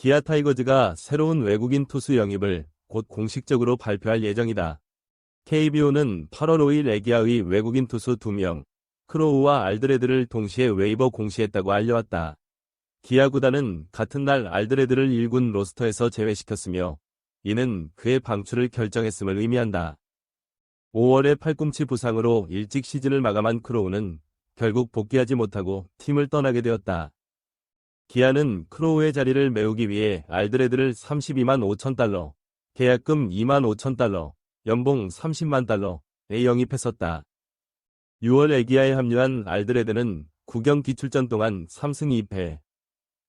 기아 타이거즈가 새로운 외국인 투수 영입을 곧 공식적으로 발표할 예정이다. KBO는 8월 5일 애기아의 외국인 투수 2명, 크로우와 알드레드를 동시에 웨이버 공시했다고 알려왔다. 기아 구단은 같은 날 알드레드를 1군 로스터에서 제외시켰으며 이는 그의 방출을 결정했음을 의미한다. 5월에 팔꿈치 부상으로 일찍 시즌을 마감한 크로우는 결국 복귀하지 못하고 팀을 떠나게 되었다. 기아는 크로우의 자리를 메우기 위해 알드레드를 32만 5천 달러, 계약금 2만 5천 달러, 연봉 30만 달러에 영입했었다. 6월 애기아에 합류한 알드레드는 9경기 출전 동안 3승 2패,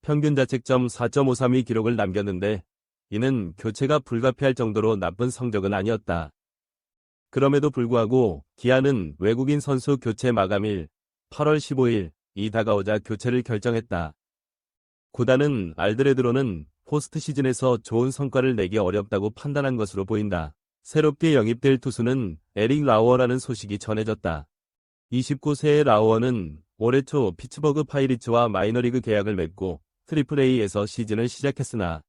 평균 자책점 4.53의 기록을 남겼는데 이는 교체가 불가피할 정도로 나쁜 성적은 아니었다. 그럼에도 불구하고 기아는 외국인 선수 교체 마감일 8월 15일 이 다가오자 교체를 결정했다. 구단은 알드레드로는 포스트 시즌에서 좋은 성과를 내기 어렵다고 판단한 것으로 보인다. 새롭게 영입될 투수는 에릭 라우어라는 소식이 전해졌다. 29세의 라우어는 올해 초 피츠버그 파이리츠와 마이너리그 계약을 맺고 트리플 A에서 시즌을 시작했으나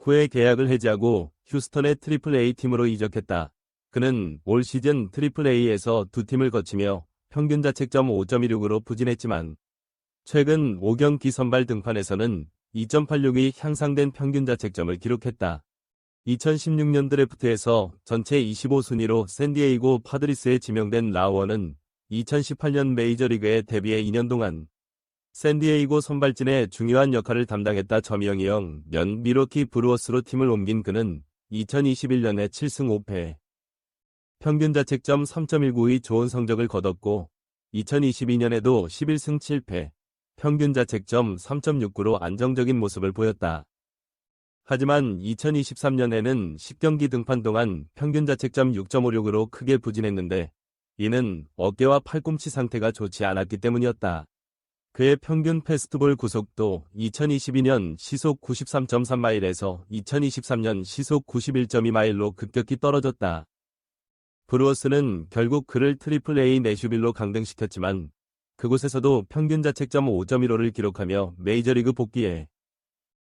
후에 계약을 해지하고 휴스턴의 트리플 A 팀으로 이적했다. 그는 올 시즌 트리플 A에서 두 팀을 거치며 평균 자책점 5.16으로 부진했지만 최근 5경기 선발 등판에서는 2.86의 향상된 평균 자책점을 기록했다. 2016년 드래프트에서 전체 25순위로 샌디에이고 파드리스에 지명된 라우어는 2018년 메이저리그에 데뷔해 2년 동안 샌디에이고 선발진의 중요한 역할을 담당했다. 점이영이형 년 미러키 브루어스로 팀을 옮긴 그는 2021년에 7승 5패, 평균 자책점 3.19의 좋은 성적을 거뒀고 2022년에도 11승 7패, 평균 자책점 3.69로 안정적인 모습을 보였다. 하지만 2023년에는 10경기 등판 동안 평균 자책점 6.56으로 크게 부진했는데 이는 어깨와 팔꿈치 상태가 좋지 않았기 때문이었다. 그의 평균 패스트볼 구속도 2022년 시속 93.3마일에서 2023년 시속 91.2마일로 급격히 떨어졌다. 브루어스는 결국 그를 트리플 A 내슈빌로 강등시켰지만 그곳에서도 평균 자책점 5.15를 기록하며 메이저리그 복귀에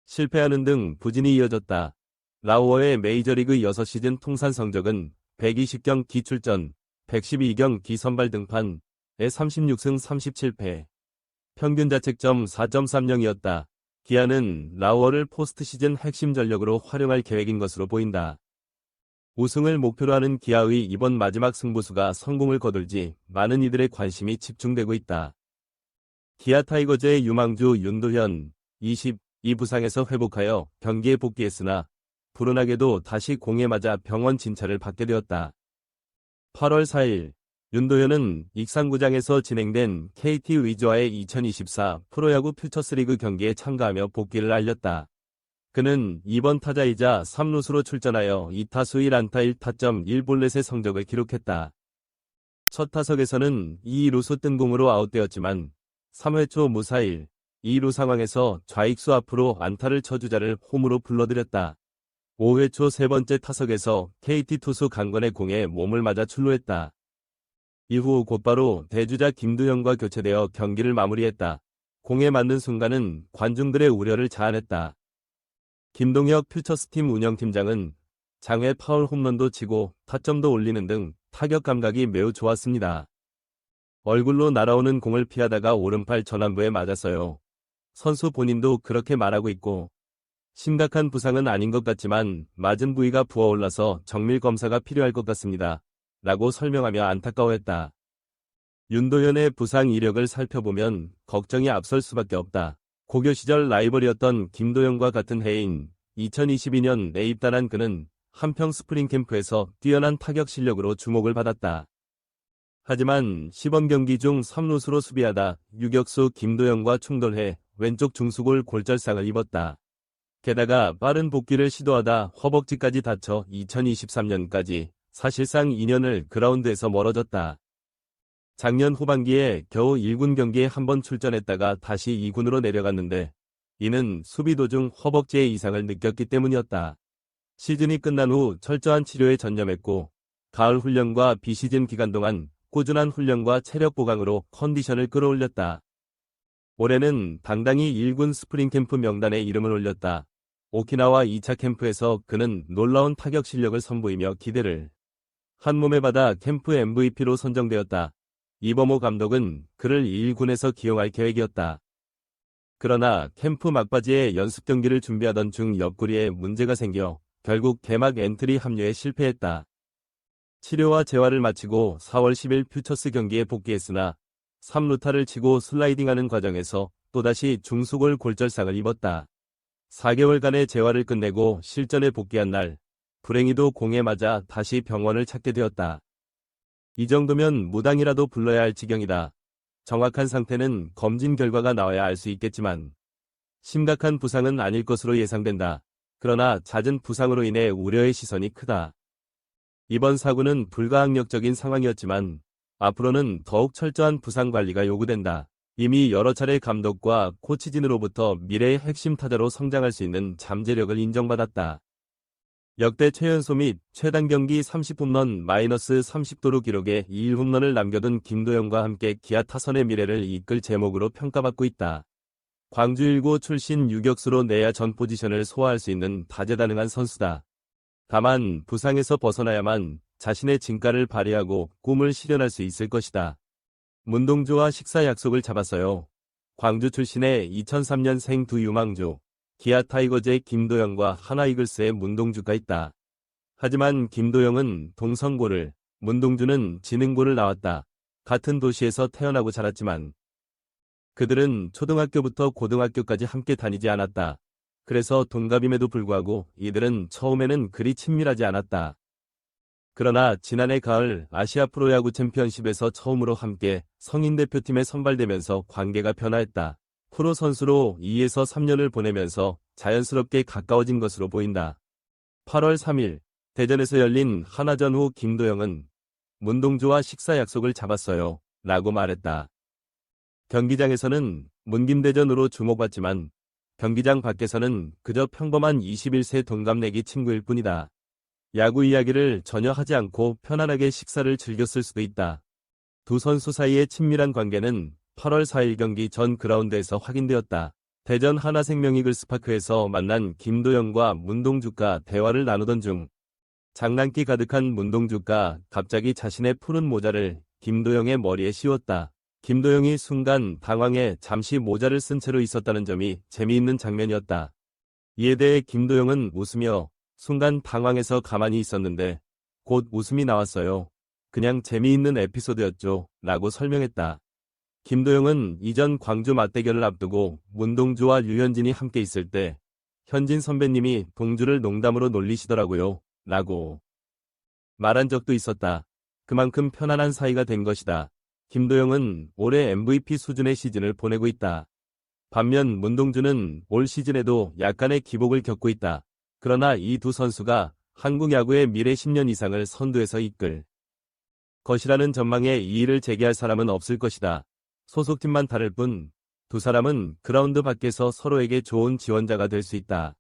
실패하는 등 부진이 이어졌다. 라우어의 메이저리그 6시즌 통산 성적은 120경 기출전, 112경 기선발 등판에 36승 37패, 평균 자책점 4.30이었다. 기아는 라우어를 포스트 시즌 핵심 전력으로 활용할 계획인 것으로 보인다. 우승을 목표로 하는 기아의 이번 마지막 승부수가 성공을 거둘지 많은 이들의 관심이 집중되고 있다. 기아 타이거즈의 유망주 윤도현 20, 이 부상에서 회복하여 경기에 복귀했으나 불운하게도 다시 공에 맞아 병원 진찰을 받게 되었다. 8월 4일 윤도현은 익산구장에서 진행된 KT 위즈와의 2024 프로야구 퓨처스리그 경기에 참가하며 복귀를 알렸다. 그는 2번 타자이자 3루수로 출전하여 2타수 1안타 1타점 1볼넷의 성적을 기록했다. 첫 타석에서는 2루수 뜬공으로 아웃되었지만 3회 초 무사일 2루 상황에서 좌익수 앞으로 안타를 쳐주자를 홈으로 불러들였다. 5회 초 세 번째 타석에서 KT 투수 강건의 공에 몸을 맞아 출루했다. 이후 곧바로 대주자 김두현과 교체되어 경기를 마무리했다. 공에 맞는 순간은 관중들의 우려를 자아냈다. 김동혁 퓨처스팀 운영팀장은 장외 파울 홈런도 치고 타점도 올리는 등 타격 감각이 매우 좋았습니다. 얼굴로 날아오는 공을 피하다가 오른팔 전완부에 맞았어요. 선수 본인도 그렇게 말하고 있고 심각한 부상은 아닌 것 같지만 맞은 부위가 부어올라서 정밀 검사가 필요할 것 같습니다. 라고 설명하며 안타까워했다. 윤도현의 부상 이력을 살펴보면 걱정이 앞설 수밖에 없다. 고교 시절 라이벌이었던 김도영과 같은 해인 2022년 내 입단한 그는 한평 스프링 캠프에서 뛰어난 타격 실력으로 주목을 받았다. 하지만 시범 경기 중 3루수로 수비하다 유격수 김도영과 충돌해 왼쪽 중수골 골절상을 입었다. 게다가 빠른 복귀를 시도하다 허벅지까지 다쳐 2023년까지 사실상 2년을 그라운드에서 멀어졌다. 작년 후반기에 겨우 1군 경기에 한 번 출전했다가 다시 2군으로 내려갔는데 이는 수비 도중 허벅지의 이상을 느꼈기 때문이었다. 시즌이 끝난 후 철저한 치료에 전념했고 가을 훈련과 비시즌 기간 동안 꾸준한 훈련과 체력 보강으로 컨디션을 끌어올렸다. 올해는 당당히 1군 스프링 캠프 명단에 이름을 올렸다. 오키나와 2차 캠프에서 그는 놀라운 타격 실력을 선보이며 기대를 한 몸에 받아 캠프 MVP로 선정되었다. 이범호 감독은 그를 1군에서 기용할 계획이었다. 그러나 캠프 막바지에 연습 경기를 준비하던 중 옆구리에 문제가 생겨 결국 개막 엔트리 합류에 실패했다. 치료와 재활을 마치고 4월 10일 퓨처스 경기에 복귀했으나 3루타를 치고 슬라이딩하는 과정에서 또다시 중수골 골절상을 입었다. 4개월간의 재활을 끝내고 실전에 복귀한 날 불행히도 공에 맞아 다시 병원을 찾게 되었다. 이 정도면 무당이라도 불러야 할 지경이다. 정확한 상태는 검진 결과가 나와야 알 수 있겠지만 심각한 부상은 아닐 것으로 예상된다. 그러나 잦은 부상으로 인해 우려의 시선이 크다. 이번 사고는 불가항력적인 상황이었지만 앞으로는 더욱 철저한 부상 관리가 요구된다. 이미 여러 차례 감독과 코치진으로부터 미래의 핵심 타자로 성장할 수 있는 잠재력을 인정받았다. 역대 최연소 및 최단 경기 30홈런 마이너스 30도루 기록에 2홈런을 남겨둔 김도영과 함께 기아 타선의 미래를 이끌 제목으로 평가받고 있다. 광주 1고 출신 유격수로 내야 전 포지션을 소화할 수 있는 다재다능한 선수다. 다만 부상에서 벗어나야만 자신의 진가를 발휘하고 꿈을 실현할 수 있을 것이다. 문동주와 식사 약속을 잡았어요. 광주 출신의 2003년생 두 유망주, 기아 타이거즈의 김도영과 하나이글스의 문동주가 있다. 하지만 김도영은 동성고를, 문동주는 지능고를 나왔다. 같은 도시에서 태어나고 자랐지만 그들은 초등학교부터 고등학교까지 함께 다니지 않았다. 그래서 동갑임에도 불구하고 이들은 처음에는 그리 친밀하지 않았다. 그러나 지난해 가을 아시아 프로야구 챔피언십에서 처음으로 함께 성인 대표팀에 선발되면서 관계가 변화했다. 프로 선수로 2에서 3년을 보내면서 자연스럽게 가까워진 것으로 보인다. 8월 3일 대전에서 열린 하나전 후 김도영은 문동주와 식사 약속을 잡았어요. 라고 말했다. 경기장에서는 문김대전으로 주목받지만 경기장 밖에서는 그저 평범한 21세 동갑내기 친구일 뿐이다. 야구 이야기를 전혀 하지 않고 편안하게 식사를 즐겼을 수도 있다. 두 선수 사이의 친밀한 관계는 8월 4일 경기 전 그라운드에서 확인되었다. 대전 하나생명이글 스파크에서 만난 김도영과 문동주가 대화를 나누던 중 장난기 가득한 문동주가 갑자기 자신의 푸른 모자를 김도영의 머리에 씌웠다. 김도영이 순간 당황해 잠시 모자를 쓴 채로 있었다는 점이 재미있는 장면이었다. 이에 대해 김도영은 웃으며 순간 당황해서 가만히 있었는데 곧 웃음이 나왔어요. 그냥 재미있는 에피소드였죠. 라고 설명했다. 김도영은 이전 광주 맞대결을 앞두고 문동주와 류현진이 함께 있을 때 현진 선배님이 동주를 농담으로 놀리시더라고요. 라고 말한 적도 있었다. 그만큼 편안한 사이가 된 것이다. 김도영은 올해 MVP 수준의 시즌을 보내고 있다. 반면 문동주는 올 시즌에도 약간의 기복을 겪고 있다. 그러나 이 두 선수가 한국 야구의 미래 10년 이상을 선두에서 이끌 것이라는 전망에 이의를 제기할 사람은 없을 것이다. 소속팀만 다를 뿐 두 사람은 그라운드 밖에서 서로에게 좋은 지원자가 될 수 있다.